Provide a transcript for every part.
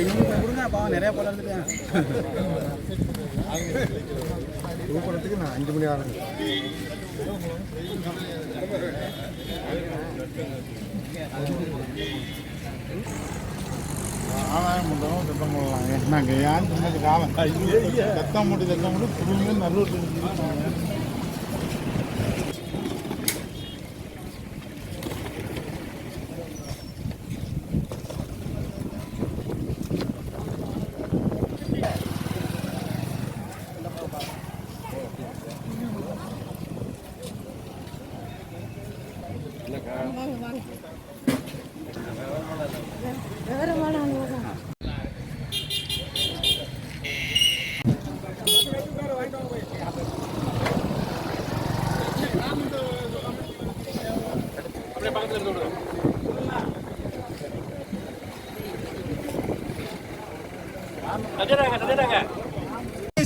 கொடுங்க பாவம் நிறைய பழம் இருந்துட்டேன் தூக்குறதுக்கு நான் அஞ்சு மணி ஆகும் ஆதாயம் பண்ணுறோம் திட்டம் போடலாம் நாங்கள் ஏன் சொன்னது காலம் சத்தம் மட்டும் திட்டம் மட்டும் புதுங்க நல்லூர்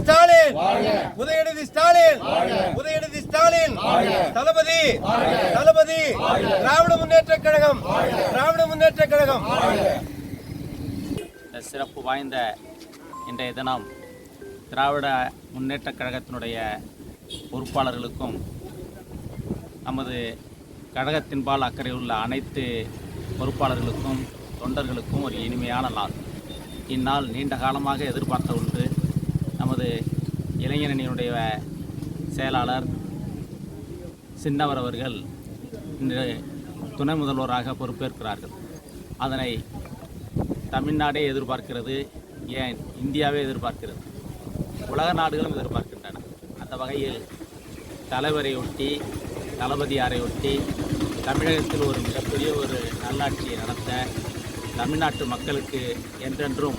ஸ்டாலின் உதயநிதி ஸ்டாலின் உதயநிதி ஸ்டாலின் தளபதி திராவிட முன்னேற்ற கழகம். திராவிட முன்னேற்ற கழகம். இந்த சிறப்பு வாய்ந்த இன்றைய தினம் திராவிட முன்னேற்றக் கழகத்தினுடைய பொறுப்பாளர்களுக்கும் நமது கழகத்தின்பால் அக்கறை உள்ள அனைத்து பொறுப்பாளர்களுக்கும் தொண்டர்களுக்கும் ஒரு இனிமையான நாள். இந்நாள் நீண்ட காலமாக எதிர்பார்த்த ஒன்று. நமது இளைஞரணியினுடைய செயலாளர் சின்னவர் அவர்கள் துணை முதல்வராக பொறுப்பேற்கிறார்கள். அதனை தமிழ்நாடே எதிர்பார்க்கிறது ஏன் இந்தியாவே எதிர்பார்க்கிறது? உலக நாடுகளும் எதிர்பார்க்கின்றன. அந்த வகையில் தலைவரை ஒட்டி தளபதியாரை ஒட்டி தமிழகத்தில் ஒரு மிகப்பெரிய ஒரு நல்லாட்சியை நடத்த தமிழ்நாட்டு மக்களுக்கு என்றென்றும்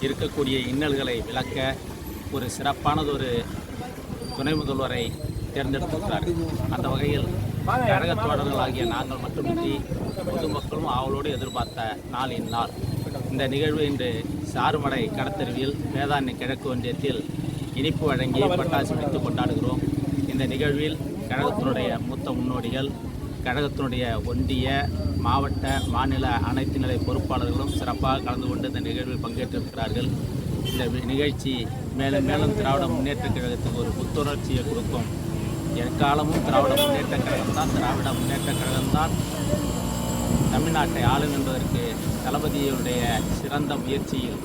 இருக்கக்கூடிய இன்னல்களை விளக்க ஒரு சிறப்பானதொரு துணை முதல்வரை தேர்ந்தெடுத்திருக்கிறார்கள். அந்த வகையில் கழக தோழர்களாகிய நாங்கள் மட்டுமின்றி பொதுமக்களும் ஆவலோடு எதிர்பார்த்த நாள். இந்நாள் இந்த நிகழ்வு இன்று சாறுமடை கடத்தருவியில் வேதாண்மை கிழக்கு ஒன்றியத்தில் இனிப்பு வழங்கி பட்டாசு வெடித்து கொண்டாடுகிறோம். இந்த நிகழ்வில் கழகத்தினுடைய மூத்த முன்னோடிகள் கழகத்தினுடைய ஒன்றிய மாவட்ட மாநில அனைத்து நிலை பொறுப்பாளர்களும் சிறப்பாக கலந்து கொண்டு இந்த நிகழ்வில் பங்கேற்றிருக்கிறார்கள். இந்த நிகழ்ச்சி மேலும் மேலும் திராவிட முன்னேற்ற கழகத்துக்கு ஒரு புத்துணர்ச்சியை கொடுக்கும் எக்காலமும் திராவிட முன்னேற்ற கழகம் தான். திராவிட முன்னேற்ற கழகம் தான் தமிழ்நாட்டை ஆளும் என்பதற்கு தளபதியுடைய சிறந்த முயற்சியில்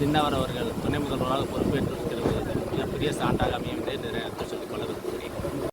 சின்னவர் அவர்கள் துணை முதல்வராக பொறுப்பேற்றிருக்கிறது. மிகப்பெரிய சான்றாக அமையும். என்று